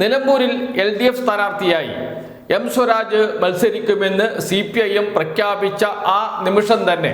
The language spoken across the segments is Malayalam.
നിലമ്പൂരിൽ എൽ ഡി എഫ് സ്ഥാനാർത്ഥിയായി എം സ്വരാജ് മത്സരിക്കുമെന്ന് സി പി ഐ എം പ്രഖ്യാപിച്ച ആ നിമിഷം തന്നെ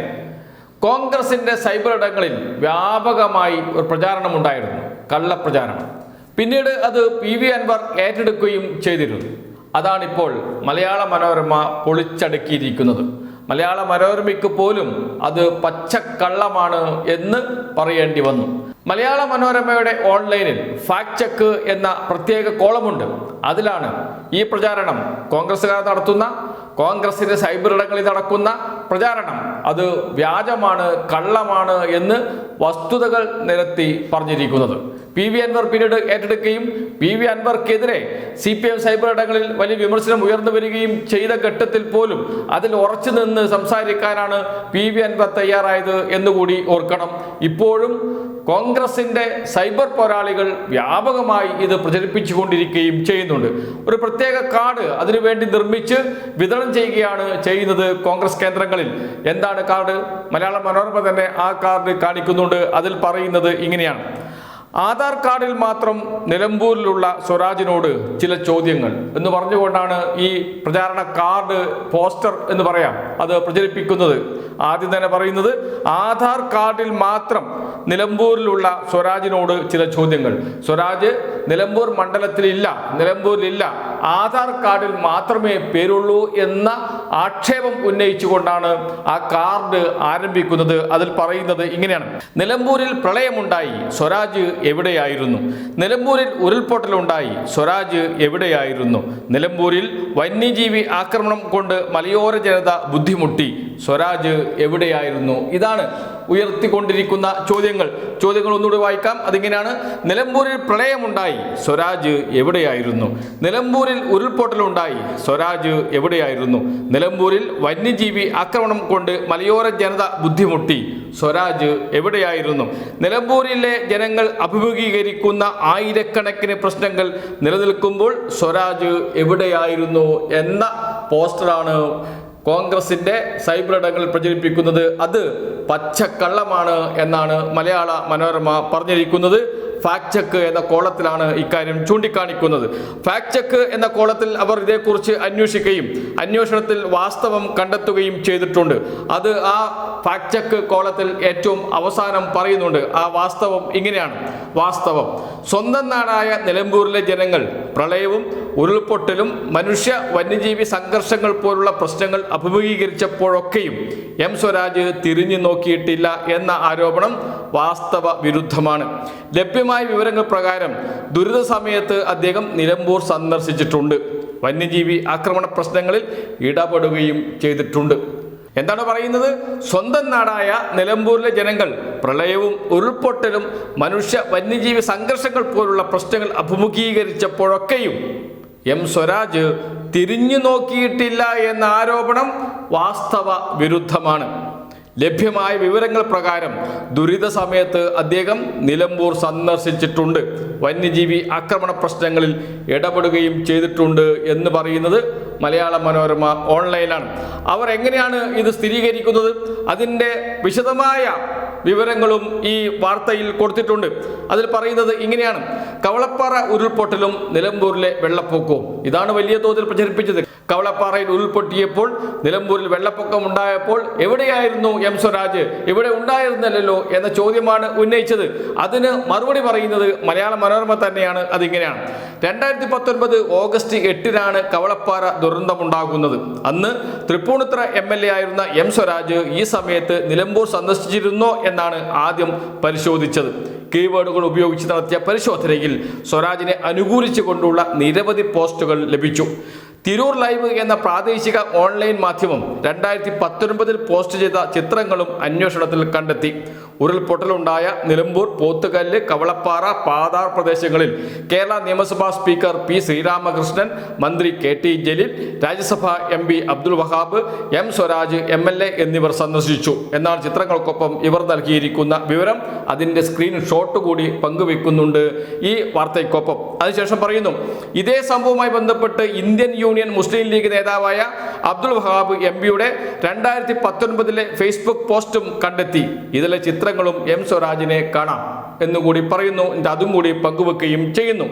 കോൺഗ്രസിന്റെ സൈബർ ഇടങ്ങളിൽ വ്യാപകമായി ഒരു പ്രചാരണമുണ്ടായിരുന്നു കള്ളപ്രചാരണം. പിന്നീട് അത് പി വി അൻവർ ഏറ്റെടുക്കുകയും ചെയ്തിരുന്നു. അതാണിപ്പോൾ മലയാള മനോരമ പൊളിച്ചടുക്കിയിരിക്കുന്നത്. മലയാള മനോരമയ്ക്ക് പോലും അത് പച്ചക്കള്ളമാണ് എന്ന് പറയേണ്ടി വന്നു. മലയാള മനോരമയുടെ ഓൺലൈനിൽ ഫാക്ട് ചെക്ക് എന്ന പ്രത്യേക കോളമുണ്ട്. അതിലാണ് ഈ പ്രചാരണം. കോൺഗ്രസ്സുകാർ നടത്തുന്ന കോൺഗ്രസിന്റെ സൈബർ ഇടങ്ങളിൽ നടക്കുന്ന പ്രചാരണം. അത് വ്യാജമാണ് കള്ളമാണ് എന്ന് വസ്തുതകൾ നിരത്തി പറഞ്ഞിരിക്കുന്നത്. പി വി അൻവർ പിന്നീട് ഏറ്റെടുക്കുകയും പി വി അൻവർക്കെതിരെ സി പി എം സൈബർ ഇടങ്ങളിൽ വലിയ വിമർശനം ഉയർന്നു വരികയും ചെയ്ത ഘട്ടത്തിൽ പോലും അതിൽ ഉറച്ചു നിന്ന് സംസാരിക്കാനാണ് പി വി അൻവർ തയ്യാറായത് എന്നുകൂടി ഓർക്കണം. ഇപ്പോഴും കോൺഗ്രസിന്റെ സൈബർ പോരാളികൾ വ്യാപകമായി ഇത് പ്രചരിപ്പിച്ചുകൊണ്ടിരിക്കുകയും ചെയ്യുന്നുണ്ട്. ഒരു പ്രത്യേക കാർഡ് അതിനുവേണ്ടി നിർമ്മിച്ച് വിതരണം ചെയ്യുകയാണ് ചെയ്യുന്നത് കോൺഗ്രസ് കേന്ദ്രങ്ങളിൽ. എന്താണ് കാർഡ്? മലയാള മനോരമ തന്നെ ആ കാർഡ് കാണിക്കുന്നുണ്ട്. അതിൽ പറയുന്നത് ഇങ്ങനെയാണ്. ആധാർ കാർഡിൽ മാത്രം നിലമ്പൂരിലുള്ള സ്വരാജിനോട് ചില ചോദ്യങ്ങൾ എന്ന് പറഞ്ഞുകൊണ്ടാണ് ഈ പ്രചാരണ കാർഡ് പോസ്റ്റർ എന്ന് പറയാം. അത് പ്രചരിപ്പിക്കുന്നത്. ആദ്യം തന്നെ പറയുന്നത് ആധാർ കാർഡിൽ മാത്രം നിലമ്പൂരിലുള്ള സ്വരാജിനോട് ചില ചോദ്യങ്ങൾ. സ്വരാജ് നിലമ്പൂർ മണ്ഡലത്തിലില്ല നിലമ്പൂരിലില്ല. ആധാർ കാർഡിൽ മാത്രമേ പേരുള്ളൂ എന്ന ആക്ഷേപം ഉന്നയിച്ചുകൊണ്ടാണ് ആ കാർഡ് ആരംഭിക്കുന്നത്. അതിൽ പറയുന്നത് ഇങ്ങനെയാണ്. നിലമ്പൂരിൽ പ്രളയമുണ്ടായി സ്വരാജ് എവിടെയായിരുന്നു? നിലമ്പൂരിൽ ഉരുൾപൊട്ടൽ ഉണ്ടായി സ്വരാജ് എവിടെയായിരുന്നു? നിലമ്പൂരിൽ വന്യജീവി ആക്രമണം കൊണ്ട് മലയോര ജനത ബുദ്ധിമുട്ടി സ്വരാജ് എവിടെയായിരുന്നു? ഇതാണ് ഉയർത്തിക്കൊണ്ടിരിക്കുന്ന ചോദ്യങ്ങൾ. ചോദ്യങ്ങൾ ഒന്നുകൂടി വായിക്കാം. അതിങ്ങനെയാണ്. നിലമ്പൂരിൽ പ്രളയമുണ്ടായി. സ്വരാജ് എവിടെയായിരുന്നു? നിലമ്പൂരിൽ ഉരുൾപൊട്ടലുണ്ടായി. സ്വരാജ് എവിടെയായിരുന്നു? നിലമ്പൂരിൽ വന്യജീവി ആക്രമണം കൊണ്ട് മലയോര ജനത ബുദ്ധിമുട്ടി. സ്വരാജ് എവിടെയായിരുന്നു? നിലമ്പൂരിലെ ജനങ്ങൾ അഭിമുഖീകരിക്കുന്ന ആയിരക്കണക്കിന് പ്രശ്നങ്ങൾ നിലനിൽക്കുമ്പോൾ സ്വരാജ് എവിടെയായിരുന്നു എന്ന പോസ്റ്ററാണ് കോൺഗ്രസിന്റെ സൈബർ ഇടങ്ങളിൽ പ്രചരിപ്പിക്കുന്നത് അത് പച്ചക്കള്ളമാണ് എന്നാണ് മലയാള മനോരമ പറഞ്ഞിരിക്കുന്നത്. ഫാക്ട് ചെക്ക് എന്ന കോളത്തിലാണ് ഇക്കാര്യം ചൂണ്ടിക്കാണിക്കുന്നത്. ഫാക്ട് ചെക്ക് എന്ന കോളത്തിൽ അവർ ഇതേക്കുറിച്ച് അന്വേഷിക്കുകയും അന്വേഷണത്തിൽ വാസ്തവം കണ്ടെത്തുകയും ചെയ്തിട്ടുണ്ട്. അത് ആ ഫാക്ട് ചെക്ക് കോളത്തിൽ ഏറ്റവും അവസാനം പറയുന്നുണ്ട്. ആ വാസ്തവം ഇങ്ങനെയാണ്. വാസ്തവം. സ്വന്തം നാടായ നിലമ്പൂരിലെ ജനങ്ങൾ പ്രളയവും ഉരുൾപൊട്ടലും മനുഷ്യ വന്യജീവി സംഘർഷങ്ങൾ പോലുള്ള പ്രശ്നങ്ങൾ അഭിമുഖീകരിച്ചപ്പോഴൊക്കെയും എം സ്വരാജ് തിരിഞ്ഞു നോക്കിയിട്ടില്ല എന്ന ആരോപണം വാസ്തവ വിരുദ്ധമാണ്. ലഭ്യമായ വിവരങ്ങൾ പ്രകാരം ദുരിത സമയത്ത് അദ്ദേഹം നിലമ്പൂർ സന്ദർശിച്ചിട്ടുണ്ട്. വന്യജീവി ആക്രമണ പ്രശ്നങ്ങളിൽ ഇടപെടുകയും ചെയ്തിട്ടുണ്ട്. എന്താണ് പറയുന്നത്? സ്വന്തം നാടായ നിലമ്പൂരിലെ ജനങ്ങൾ പ്രളയവും ഉരുൾപൊട്ടലും മനുഷ്യ വന്യജീവി സംഘർഷങ്ങൾ പോലുള്ള പ്രശ്നങ്ങൾ അഭിമുഖീകരിച്ചപ്പോഴൊക്കെയും എം സ്വരാജ് തിരിഞ്ഞു നോക്കിയിട്ടില്ല എന്ന ആരോപണം വാസ്തവ വിരുദ്ധമാണ്. ലഭ്യമായ വിവരങ്ങൾ പ്രകാരം ദുരിത സമയത്ത് അദ്ദേഹം നിലമ്പൂർ സന്ദർശിച്ചിട്ടുണ്ട്. വന്യജീവി ആക്രമണ പ്രശ്നങ്ങളിൽ ഇടപെടുകയും ചെയ്തിട്ടുണ്ട് എന്ന് പറയുന്നത് മലയാള മനോരമ ഓൺലൈനാണ്. അവർ എങ്ങനെയാണ് ഇത് സ്ഥിരീകരിക്കുന്നത്? അതിന്റെ വിശദമായ വിവരങ്ങളും ഈ വാർത്തയിൽ കൊടുത്തിട്ടുണ്ട്. അതിൽ പറയുന്നത് ഇങ്ങനെയാണ്. കവളപ്പാറ ഉരുൾപൊട്ടലും നിലമ്പൂരിലെ വെള്ളപ്പൊക്കവും. ഇതാണ് വലിയ തോതിൽ പ്രചരിപ്പിച്ചത്. കവളപ്പാറയിൽ ഉരുൾപൊട്ടിയപ്പോൾ നിലമ്പൂരിൽ വെള്ളപ്പൊക്കം ഉണ്ടായപ്പോൾ എവിടെയായിരുന്നു എം സ്വരാജ്? ഇവിടെ ഉണ്ടായിരുന്നില്ലല്ലോ എന്ന ചോദ്യമാണ് ഉന്നയിച്ചത്. അതിന് മറുപടി പറയുന്നത് മലയാള മനോരമ തന്നെയാണ്. അതിങ്ങനെയാണ്. രണ്ടായിരത്തി പത്തൊൻപത് ഓഗസ്റ്റ് എട്ടിനാണ് കവളപ്പാറ ദുരന്തമുണ്ടാകുന്നത്. അന്ന് തൃപ്പൂണിത്തുറ എം എൽ എ ആയിരുന്ന എം സ്വരാജ് ഈ സമയത്ത് നിലമ്പൂർ സന്ദർശിച്ചിരുന്നോ എന്നാണ് ആദ്യം പരിശോധിച്ചത്. കീവേഡുകൾ ഉപയോഗിച്ച് നടത്തിയ പരിശോധനയിൽ സ്വരാജിനെ അനുകൂലിച്ചു കൊണ്ടുള്ള നിരവധി പോസ്റ്റുകൾ ലഭിച്ചു. തിരൂർ ലൈവ് എന്ന പ്രാദേശിക ഓൺലൈൻ മാധ്യമം രണ്ടായിരത്തി പത്തൊൻപതിൽ പോസ്റ്റ് ചെയ്ത ചിത്രങ്ങളും അന്വേഷണത്തിൽ കണ്ടെത്തി. ഉരുൾപൊട്ടലുണ്ടായ നിലമ്പൂർ പോത്തുകല്ല് കവളപ്പാറ പാതാർ പ്രദേശങ്ങളിൽ കേരള നിയമസഭാ സ്പീക്കർ പി ശ്രീരാമകൃഷ്ണൻ മന്ത്രി K T Jaleel Rajya Sabha M P Abdul Wahab M Swaraj M L A എന്നിവർ സന്ദർശിച്ചു. എന്നാൽ ചിത്രങ്ങൾക്കൊപ്പം ഇവർ നൽകിയിരിക്കുന്ന വിവരം അതിന്റെ സ്ക്രീൻഷോട്ട് കൂടി പങ്കുവെക്കുന്നുണ്ട് ഈ വാർത്തയ്ക്കൊപ്പം. അതിനുശേഷം പറയുന്നു ഇതേ സംഭവവുമായി ബന്ധപ്പെട്ട് ഇന്ത്യൻ യൂണിയൻ മുസ്ലിം ലീഗ് നേതാവായ അബ്ദുൽ വഹാബ് എം പിയുടെ രണ്ടായിരത്തി പത്തൊൻപതിലെ ഫേസ്ബുക്ക് പോസ്റ്റും കണ്ടെത്തി. ഇതിലെ ചിത്രങ്ങളും എം സ്വരാജിനെ കാണാം എന്നുകൂടി പറയുന്നു. അതും കൂടി പങ്കുവെക്കുകയും ചെയ്യുന്നു.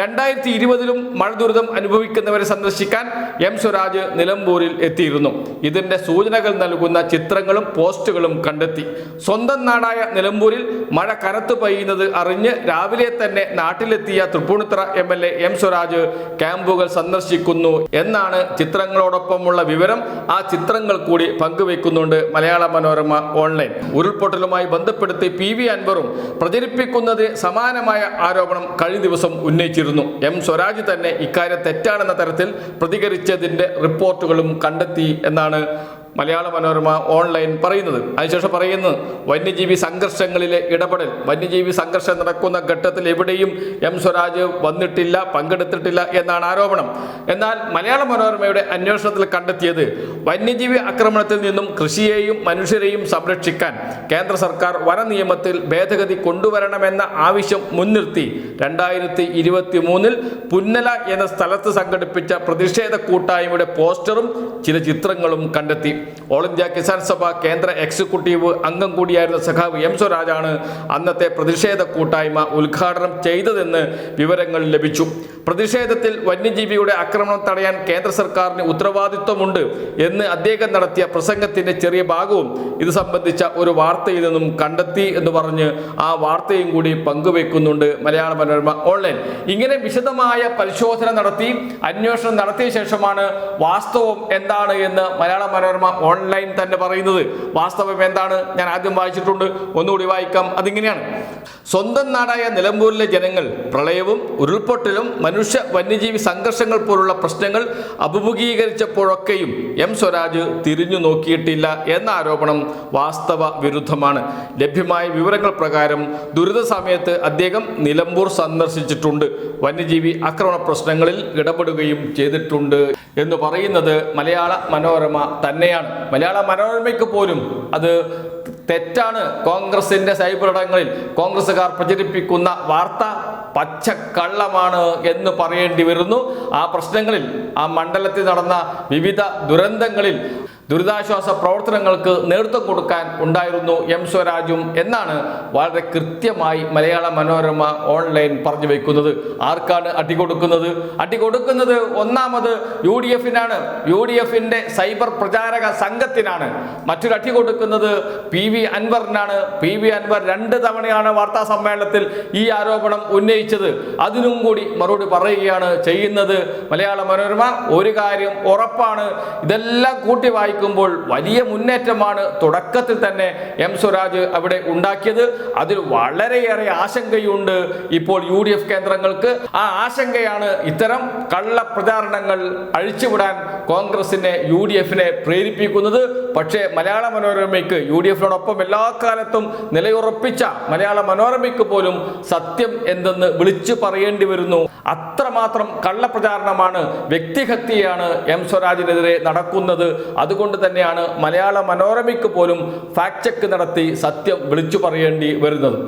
രണ്ടായിരത്തി ഇരുപതിലും മഴ ദുരിതം അനുഭവിക്കുന്നവരെ സന്ദർശിക്കാൻ എം സ്വരാജ് നിലമ്പൂരിൽ എത്തിയിരുന്നു. ഇതിന്റെ സൂചനകൾ നൽകുന്ന ചിത്രങ്ങളും പോസ്റ്റുകളും കണ്ടെത്തി. സ്വന്തം നാടായ നിലമ്പൂരിൽ മഴ കനത്തു പെയ്യുന്നത് അറിഞ്ഞ് രാവിലെ തന്നെ നാട്ടിലെത്തിയ Tripunithura M L A M Swaraj ക്യാമ്പുകൾ സന്ദർശിക്കുന്നു എന്നാണ് ചിത്രങ്ങളോടൊപ്പമുള്ള വിവരം. ആ ചിത്രങ്ങൾ കൂടി പങ്കുവെക്കുന്നുണ്ട് മലയാള മനോരമ ഓൺലൈൻ. ഉരുൾപൊട്ടലുമായി ബന്ധപ്പെടുത്തി പി വി അൻവറും പ്രചരിപ്പിക്കുന്നത് സമാനമായ ആരോപണം കഴിഞ്ഞ ദിവസം ഉന്നയിച്ചിരുന്നു. എം സ്വരാജ് തന്നെ ഇക്കാര്യം തെറ്റാണെന്ന തരത്തിൽ പ്രതികരിച്ചതിന്റെ റിപ്പോർട്ടുകളും കണ്ടെത്തി എന്നാണ് മലയാള മനോരമ ഓൺലൈൻ പറയുന്നത്. അതിനുശേഷം പറയുന്നത് വന്യജീവി സംഘർഷങ്ങളിലെ ഇടപെടൽ. വന്യജീവി സംഘർഷം നടക്കുന്ന ഘട്ടത്തിൽ എവിടെയും എം സ്വരാജ് വന്നിട്ടില്ല പങ്കെടുത്തിട്ടില്ല എന്നാണ് ആരോപണം. എന്നാൽ മലയാള മനോരമയുടെ അന്വേഷണത്തിൽ കണ്ടെത്തിയത് വന്യജീവി ആക്രമണത്തിൽ നിന്നും കൃഷിയെയും മനുഷ്യരെയും സംരക്ഷിക്കാൻ കേന്ദ്ര സർക്കാർ വന നിയമത്തിൽ ഭേദഗതി കൊണ്ടുവരണമെന്ന ആവശ്യം മുൻനിർത്തി രണ്ടായിരത്തി ഇരുപത്തി മൂന്നിൽ പുന്നല എന്ന സ്ഥലത്ത് സംഘടിപ്പിച്ച പ്രതിഷേധ കൂട്ടായ്മയുടെ പോസ്റ്ററും ചില ചിത്രങ്ങളും കണ്ടെത്തി. ഓൾ ഇന്ത്യ കിസാൻ സഭ കേന്ദ്ര എക്സിക്യൂട്ടീവ് അംഗം കൂടിയായിരുന്ന സഖാവ് എം സ്വരാജാണ് അന്നത്തെ പ്രതിഷേധ കൂട്ടായ്മ ഉദ്ഘാടനം ചെയ്തതെന്ന് വിവരങ്ങൾ ലഭിച്ചു. പ്രതിഷേധത്തിൽ വന്യജീവിയുടെ ആക്രമണം തടയാൻ കേന്ദ്ര സർക്കാരിന് ഉത്തരവാദിത്വമുണ്ട് എന്ന് അദ്ദേഹം നടത്തിയ പ്രസംഗത്തിന്റെ ചെറിയ ഭാഗവും ഇത് സംബന്ധിച്ച ഒരു വാർത്തയിൽ നിന്നും കണ്ടെത്തി എന്ന് പറഞ്ഞ് ആ വാർത്തയും കൂടി പങ്കുവെക്കുന്നുണ്ട് മലയാള മനോരമ ഓൺലൈൻ. ഇങ്ങനെ വിശദമായ പരിശോധന നടത്തി അന്വേഷണം നടത്തിയ ശേഷമാണ് വാസ്തവം എന്താണ് എന്ന് മലയാള മനോരമ ഓൺലൈൻ തന്നെ പറയുന്നത്. വാസ്തവം എന്താണ്? ഞാൻ ആദ്യം വായിച്ചിട്ടുണ്ട് ഒന്നുകൂടി വായിക്കാം. അതിങ്ങനെയാണ്. സ്വന്തം നാടായ നിലമ്പൂരിലെ ജനങ്ങൾ പ്രളയവും ഉരുൾപൊട്ടലും മനുഷ്യ വന്യജീവി സംഘർഷങ്ങൾ പോലുള്ള പ്രശ്നങ്ങൾ അഭിമുഖീകരിച്ചപ്പോഴൊക്കെയും എം സ്വരാജ് തിരിഞ്ഞു നോക്കിയിട്ടില്ല എന്ന ആരോപണം വാസ്തവ വിരുദ്ധമാണ്. ലഭ്യമായ വിവരങ്ങൾ പ്രകാരം ദുരിത സമയത്ത് അദ്ദേഹം നിലമ്പൂർ സന്ദർശിച്ചിട്ടുണ്ട്. വന്യജീവി ആക്രമണ പ്രശ്നങ്ങളിൽ ഇടപെടുകയും ചെയ്തിട്ടുണ്ട് എന്ന് പറയുന്നത് മലയാള മനോരമ തന്നെയാണ്. മലയാള മനോരമയ്ക്ക് പോലും അത് തെറ്റാണ്. കോൺഗ്രസിന്റെ സൈബർ ഇടങ്ങളിൽ കോൺഗ്രസ്സുകാർ പ്രചരിപ്പിക്കുന്ന വാർത്ത പച്ചക്കള്ളമാണ് എന്ന് പറയേണ്ടി വരുന്നു. ആ പ്രശ്നങ്ങളിൽ ആ മണ്ഡലത്തിൽ നടന്ന വിവിധ ദുരന്തങ്ങളിൽ ദുരിതാശ്വാസ പ്രവർത്തനങ്ങൾക്ക് നേതൃത്വം കൊടുക്കാൻ ഉണ്ടായിരുന്നു എം സ്വരാജും എന്നാണ് വളരെ കൃത്യമായി മലയാള മനോരമ ഓൺലൈൻ പറഞ്ഞു വെക്കുന്നത്. ആർക്കാണ് അടി കൊടുക്കുന്നത്? അടി കൊടുക്കുന്നത് ഒന്നാമത് യു ഡി എഫിനാണ് യു ഡി എഫിന്റെ സൈബർ പ്രചാരക സംഘത്തിനാണ്. മറ്റൊരു അടി കൊടുക്കുന്നത് പി വി അൻവറിനാണ്. പി വി അൻവർ രണ്ട് തവണയാണ് വാർത്താ സമ്മേളനത്തിൽ ഈ ആരോപണം ഉന്നയിച്ചത്. അതിനും കൂടി മറുപടി പറയുകയാണ് ചെയ്യുന്നത്. മലയാള മനോരമ ഒരു കാര്യം ഉറപ്പാണ്. ഇതെല്ലാം കൂട്ടി വായിക്കുമ്പോൾ വലിയ മുന്നേറ്റമാണ് തുടക്കത്തിൽ തന്നെ എം സ്വരാജ് അവിടെ ഉണ്ടാക്കിയത്. അതിൽ വളരെയേറെ ആശങ്കയുണ്ട് ഇപ്പോൾ യു ഡി എഫ് കേന്ദ്രങ്ങൾക്ക്. ആ ആശങ്കയാണ് ഇത്തരം കള്ള പ്രചാരണങ്ങൾ അഴിച്ചുവിടാൻ കോൺഗ്രസിനെ യു ഡി എഫിനെ പ്രേരിപ്പിക്കുന്നത്. പക്ഷേ മലയാള മനോരമയ്ക്ക് യു ഡി എഫിനോടൊപ്പം എല്ലാ കാലത്തും നിലയുറപ്പിച്ച മലയാള മനോരമയ്ക്ക് പോലും സത്യം എന്തെന്ന് വിളിച്ചു പറയേണ്ടി വരുന്നു. അത്രമാത്രം കള്ളപ്രചാരണമാണ് വ്യക്തിഹത്യയാണ് എം സ്വരാജിനെതിരെ നടക്കുന്നത്. അതുകൊണ്ട് തന്നെയാണ് മലയാള മനോരമയ്ക്ക് പോലും ഫാക്ട് ചെക്ക് നടത്തി സത്യം വിളിച്ചു പറയേണ്ടി വരുന്നത്.